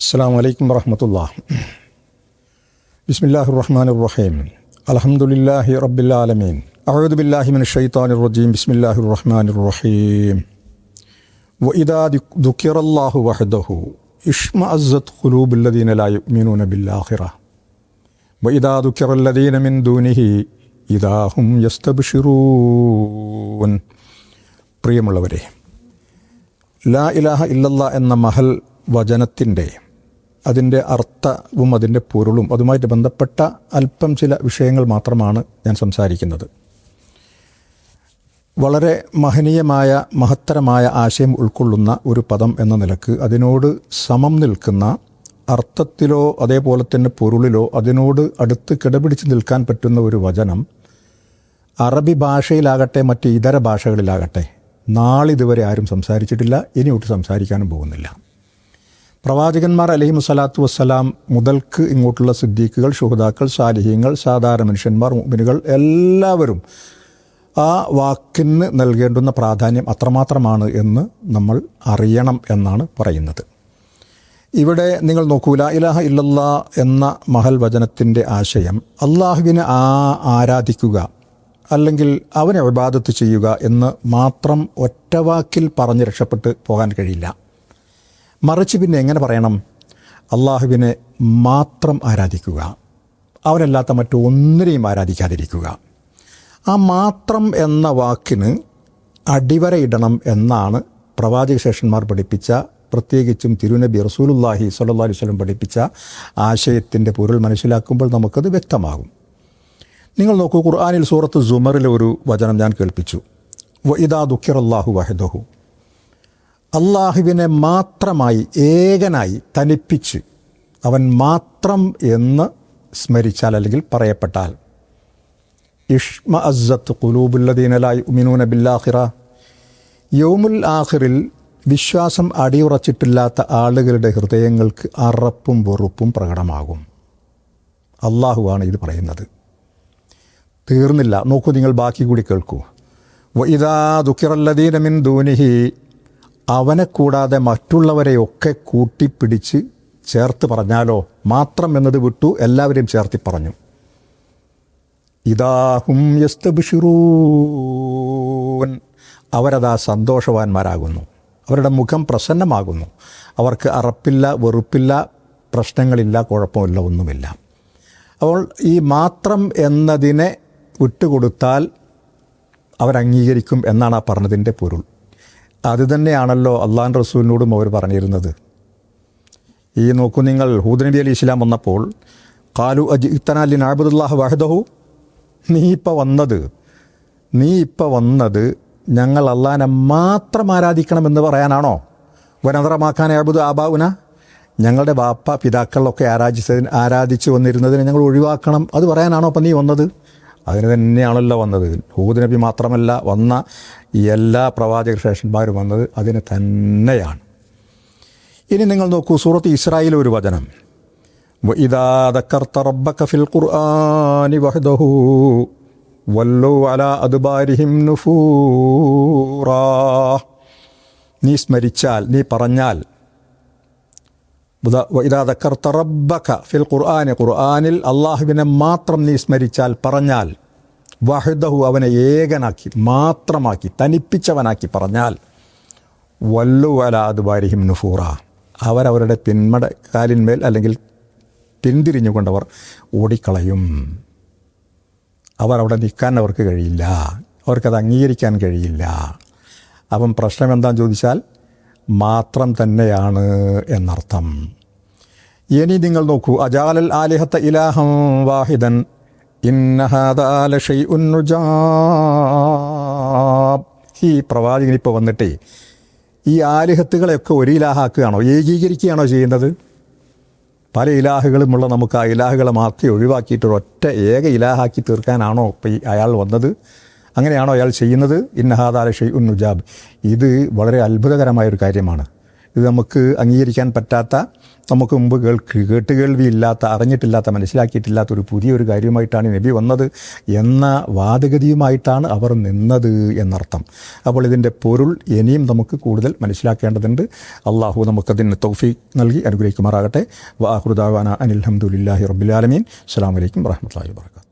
അസ്സാം വലൈക്കും വർഹമത്തുള്ള ബിസ്മില്ലാഹി റഹ്മാൻ റഹീം അലഹമുല്ലാഹി റബ്ബില്ലാലമീൻ അഹദുബില്ലാഹി മിൻ ഷൈത്താൻ റജീം ബിസ്മില്ലാഹി റഹ്മാൻ റഹീം വഇദാ ദുഃഖിറല്ലാഹു വഹദഹു. ഇഷ്മ അസത്ത് ഖുലൂബുല്ലദീന ലാ യുഅ്മിനൂന ബില്ലാഖിറ വഇദാ ദുഃഖിറല്ലദീന മിൻ ദൂനിഹി ഇദാ ഹും യസ്തബ്ശിറൂൻ പ്രിയമുള്ളവരെ ലാ ഇലാഹ ഇല്ലല്ല എന്ന മഹൽ വചനത്തിന്റെ അതിന്റെ അർത്ഥവും അതിന്റെ പൊരുളും അതുമായിട്ട് ബന്ധപ്പെട്ട അല്പം ചില വിഷയങ്ങൾ മാത്രമാണ് ഞാൻ സംസാരിക്കുന്നത്. വളരെ മഹനീയമായ മഹത്തരമായ ആശയം ഉൾക്കൊള്ളുന്ന ഒരു പദം എന്ന നിലയ്ക്ക് അതിനോട് സമം നിൽക്കുന്ന അർത്ഥത്തിലോ അതേപോലെ തന്നെ പൊരുളിലോ അതിനോട് അടുത്ത് കിടപിടിച്ച് നിൽക്കാൻ പറ്റുന്ന ഒരു വചനം അറബി ഭാഷയിലാകട്ടെ മറ്റ് ഇതര ഭാഷകളിലാകട്ടെ നാളിതുവരെ ആരും സംസാരിച്ചിട്ടില്ല ഇനി ഒട്ട് സംസാരിക്കാനും പോകുന്നില്ല. പ്രവാചകന്മാർ അലഹി മുസലാത്തു വസ്സലാം മുതൽക്ക് ഇങ്ങോട്ടുള്ള സിദ്ദീഖുകൾ ഷുഹദാക്കൾ സാലിഹ്യങ്ങൾ സാധാരണ മനുഷ്യന്മാർ മുബിനുകൾ എല്ലാവരും ആ വാക്കിന് നൽകേണ്ടുന്ന പ്രാധാന്യം അത്രമാത്രമാണ് എന്ന് നമ്മൾ അറിയണം എന്നാണ് പറയുന്നത്. ഇവിടെ നിങ്ങൾ നോക്കൂല ഇലാഹ ഇല്ലല്ലാ എന്ന മഹൽ വചനത്തിന്റെ ആശയം അള്ളാഹുവിനെ ആ ആരാധിക്കുക അല്ലെങ്കിൽ അവനെ അഭിബാധത്ത് ചെയ്യുക എന്ന് മാത്രം ഒറ്റവാക്കിൽ പറഞ്ഞ് രക്ഷപ്പെട്ട് പോകാൻ കഴിയില്ല. മറിച്ച് പിന്നെ എങ്ങനെ പറയണം? അള്ളാഹുവിനെ മാത്രം ആരാധിക്കുക. അവനല്ലാത്ത മറ്റൊന്നിനെയും ആരാധിക്കാതിരിക്കുക. ആ മാത്രം എന്ന വാക്കിന് അടിവരയിടണം എന്നാണ് പ്രവാചക ശേഷന്മാർ പഠിപ്പിച്ച പ്രത്യേകിച്ചും തിരുനബി റസൂലുല്ലാഹി സല്ലാ അലൈഹി സ്വലം പഠിപ്പിച്ച ആശയത്തിന്റെ പൊരുൾ മനസ്സിലാക്കുമ്പോൾ നമുക്കത് വ്യക്തമാകും. നിങ്ങൾ നോക്കൂ ഖുർആാനിൽ സൂറത്ത് സുമറിലെ ഒരു വചനം ഞാൻ കേൾപ്പിച്ചു. ഇതാ ദുഃഖിർ വഹദഹു. അള്ളാഹുവിനെ മാത്രമായി ഏകനായി തനിപ്പിച്ച് അവൻ മാത്രം എന്ന് സ്മരിച്ചാൽ അല്ലെങ്കിൽ പറയപ്പെട്ടാൽ ഇഷ്മ അസത്ത് കുലൂബുല്ലദീനലായി ഉമിനൂന ബില്ലാഹിറ യൗമുൽ ആഹിറിൽ വിശ്വാസം അടിയുറച്ചിട്ടില്ലാത്ത ആളുകളുടെ ഹൃദയങ്ങൾക്ക് അറപ്പും വെറുപ്പും പ്രകടമാകും. അള്ളാഹുവാണ് ഇത് പറയുന്നത്. തീർന്നില്ല. നോക്കൂ നിങ്ങൾ ബാക്കി കൂടി കേൾക്കൂ. ഇതാ ദുഃഖിറല്ലദീനമിൻ ദൂനിഹി അവനെ കൂടാതെ മറ്റുള്ളവരെയൊക്കെ കൂട്ടിപ്പിടിച്ച് ചേർത്ത് പറഞ്ഞാലോ? മാത്രം എന്നത് വിട്ടു എല്ലാവരെയും ചേർത്തി പറഞ്ഞു. ഇതാഹും യസ്തബിഷിറൂൻ. അവരതാ സന്തോഷവാന്മാരാകുന്നു. അവരുടെ മുഖം പ്രസന്നമാകുന്നു. അവർക്ക് അറപ്പില്ല വെറുപ്പില്ല പ്രശ്നങ്ങളില്ല കുഴപ്പമില്ല ഒന്നുമില്ല. അപ്പോൾ ഈ മാത്രം എന്നതിനെ വിട്ടുകൊടുത്താൽ അവരംഗീകരിക്കും എന്നാണ് ആ പറഞ്ഞതിന്റെ പൊരുൾ. അത് തന്നെയാണല്ലോ അള്ളാൻ റസൂലിനോടും അവർ പറഞ്ഞിരുന്നത്. ഈ നോക്കൂ നിങ്ങൾ ഹൂദ് നബി അലി ഇസ്ലാം വന്നപ്പോൾ കാലു അജി ഇത്തനാലി നാബുദുല്ലാഹ് വഹദഹു? നീ ഇപ്പം വന്നത് നീ ഇപ്പം വന്നത് ഞങ്ങൾ അള്ളാനെ മാത്രം ആരാധിക്കണമെന്ന് പറയാനാണോ? വനതറമാക്കാൻ ആബുദ് ആബാവുന? ഞങ്ങളുടെ ബാപ്പ പിതാക്കളിലൊക്കെ ആരാധിച്ചതിന് ആരാധിച്ചു വന്നിരുന്നതിനെ ഞങ്ങൾ ഒഴിവാക്കണം. അത് പറയാനാണോ അപ്പം നീ വന്നത്? അതിന് തന്നെയാണല്ലോ വന്നത്. ഹൂദ് നബി മാത്രമല്ല വന്ന എല്ലാ പ്രവാചക ശേഷന്മാരും വന്നത് അതിന് തന്നെയാണ്. ഇനി നിങ്ങൾ നോക്കൂ സൂറത്ത് ഇസ്രായേൽ ഒരു വചനം. ഫിൽ വല്ലോ അല അദ്ബാരിഹിം നുഫൂറാ. നീ സ്മരിച്ചാൽ നീ പറഞ്ഞാൽ. ഇതാദക്കർ ഫിൽ ഖുർആാന് ഖുർആാനിൽ അള്ളാഹുവിനെ മാത്രം നീ സ്മരിച്ചാൽ പറഞ്ഞാൽ. വഹദഹു അവനെ ഏകനാക്കി മാത്രമാക്കി തനിപ്പിച്ചവനാക്കി പറഞ്ഞാൽ വല്ലു അലാദ് ബാരിഹിം നുഫൂറ. അവരവരുടെ പിന്മട കാലിന്മേൽ അല്ലെങ്കിൽ പിന്തിരിഞ്ഞുകൊണ്ടവർ ഓടിക്കളയും. അവർ അവിടെ നിൽക്കാൻ അവർക്ക് കഴിയില്ല. അവർക്കത് അംഗീകരിക്കാൻ കഴിയില്ല. അപ്പം പ്രശ്നം എന്താണെന്ന് ചോദിച്ചാൽ മാത്രം തന്നെയാണ് എന്നർത്ഥം. ഇനി നിങ്ങൾ നോക്കൂ അജാലൽ ആലിഹത്ത ഇലാഹം വാഹിദൻ ഈ പ്രവാചകൻ ഇപ്പോൾ വന്നിട്ടേ ഈ ആലിഹത്തുകളെയൊക്കെ ഒരു ഇലാഹാക്കുകയാണോ? ഏകീകരിക്കുകയാണോ ചെയ്യുന്നത്? പല ഇലാഹുകളുമുള്ള നമുക്ക് ആ ഇലാഹുകളെ മാത്രം ഒഴിവാക്കിയിട്ട് ഒറ്റ ഏക ഇലാഹാക്കി തീർക്കാനാണോ ഇപ്പോൾ ഈ അയാൾ വന്നത്? അങ്ങനെയാണോ അയാൾ ചെയ്യുന്നത്? ഇന്നഹാദാല ഷെയ് ഉന്നുജാബ് ഇത് വളരെ അത്ഭുതകരമായൊരു കാര്യമാണ്. ഇത് നമുക്ക് അംഗീകരിക്കാൻ പറ്റാത്ത നമുക്ക് മുമ്പ് കേൾക്ക് കേട്ട് കേൾവിയില്ലാത്ത അറിഞ്ഞിട്ടില്ലാത്ത മനസ്സിലാക്കിയിട്ടില്ലാത്ത ഒരു പുതിയൊരു കാര്യമായിട്ടാണ് നബി വന്നത് എന്ന വാദഗതിയുമായിട്ടാണ് അവർ നിന്നത് എന്നർത്ഥം. അപ്പോൾ ഇതിന്റെ പൊരുൾ ഇനിയും നമുക്ക് കൂടുതൽ മനസ്സിലാക്കേണ്ടതുണ്ട്. അള്ളാഹു നമുക്കതിന് തൗഫീഖ് നൽകി അനുഗ്രഹിക്കുമാറാകട്ടെ. വാഹുദാവാന അനിൽഹമുല്ലാഹി റബ്ബുലാലമീൻ അസ്സാം വലൈക്കും വാഹമത്തല്ലാ വാബർക്കാത്തു